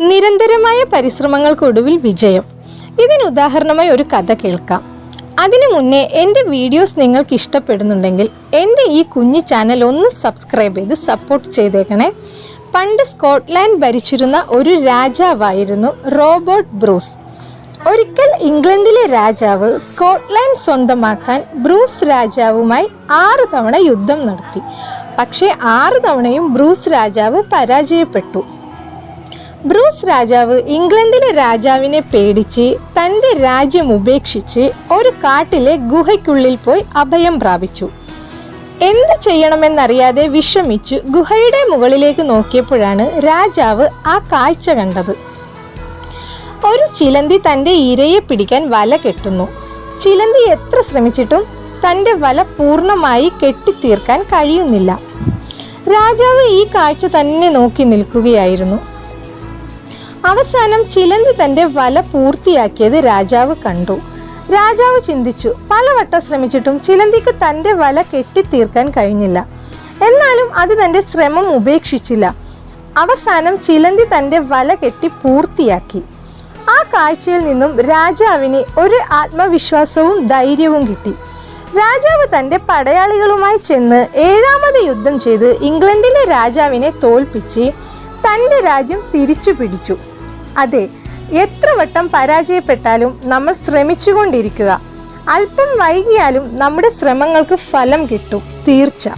നിരന്തരമായ പരിശ്രമങ്ങൾക്കൊടുവിൽ വിജയം. ഇതിന് ഉദാഹരണമായി ഒരു കഥ കേൾക്കാം. അതിനു മുന്നേ എന്റെ വീഡിയോസ് നിങ്ങൾക്ക് ഇഷ്ടപ്പെടുന്നുണ്ടെങ്കിൽ എന്റെ ഈ കുഞ്ഞു ചാനൽ ഒന്ന് സബ്സ്ക്രൈബ് ചെയ്ത് സപ്പോർട്ട് ചെയ്തേക്കണേ. പണ്ട് സ്കോട്ട്ലാൻഡ് ഭരിച്ചിരുന്ന ഒരു രാജാവായിരുന്നു റോബർട്ട് ബ്രൂസ്. ഒരിക്കൽ ഇംഗ്ലണ്ടിലെ രാജാവ് സ്കോട്ട്ലാൻഡ് സ്വന്തമാക്കാൻ ബ്രൂസ് രാജാവുമായി ആറ് തവണ യുദ്ധം നടത്തി. പക്ഷേ ആറ് തവണയും ബ്രൂസ് രാജാവ് പരാജയപ്പെട്ടു. ബ്രൂസ് രാജാവ് ഇംഗ്ലണ്ടിലെ രാജാവിനെ പേടിച്ച് തന്റെ രാജ്യം ഉപേക്ഷിച്ച് ഒരു കാട്ടിലെ ഗുഹയ്ക്കുള്ളിൽ പോയി അഭയം പ്രാപിച്ചു. എന്ത് ചെയ്യണമെന്നറിയാതെ വിഷമിച്ചു ഗുഹയുടെ മുകളിലേക്ക് നോക്കിയപ്പോഴാണ് രാജാവ് ആ കാഴ്ച കണ്ടത്. ഒരു ചിലന്തി തന്റെ ഇരയെ പിടിക്കാൻ വല കെട്ടുന്നു. ചിലന്തി എത്ര ശ്രമിച്ചിട്ടും തന്റെ വല പൂർണമായി കെട്ടിത്തീർക്കാൻ കഴിയുന്നില്ല. രാജാവ് ഈ കാഴ്ച തന്നെ നോക്കി നിൽക്കുകയായിരുന്നു. അവസാനം ചിലന്തി തന്റെ വല പൂർത്തിയാക്കിയത് രാജാവ് കണ്ടു. രാജാവ് ചിന്തിച്ചു പലവട്ടം ശ്രമിച്ചിട്ടും ചിലന്തിക്ക് തന്റെ വല കെട്ടിത്തീർക്കാൻ കഴിഞ്ഞില്ല. എന്നാലും അത് തന്റെ ശ്രമം ഉപേക്ഷിച്ചില്ല. അവസാനം ചിലന്തി തന്റെ വല കെട്ടി പൂർത്തിയാക്കി. ആ കാഴ്ചയിൽ നിന്നും രാജാവിന് ഒരു ആത്മവിശ്വാസവും ധൈര്യവും കിട്ടി. രാജാവ് തന്റെ പടയാളികളുമായി ചെന്ന് ഏഴാമത് യുദ്ധം ചെയ്ത് ഇംഗ്ലണ്ടിലെ രാജാവിനെ തോൽപ്പിച്ച് തന്റെ രാജ്യം തിരിച്ചു പിടിച്ചു അതെ എത്ര വട്ടം പരാജയപ്പെട്ടാലും നമ്മൾ ശ്രമിച്ചുകൊണ്ടിരിക്കുക. അല്പം വൈകിയാലും നമ്മുടെ ശ്രമങ്ങൾക്ക് ഫലം കിട്ടും. തീർച്ച.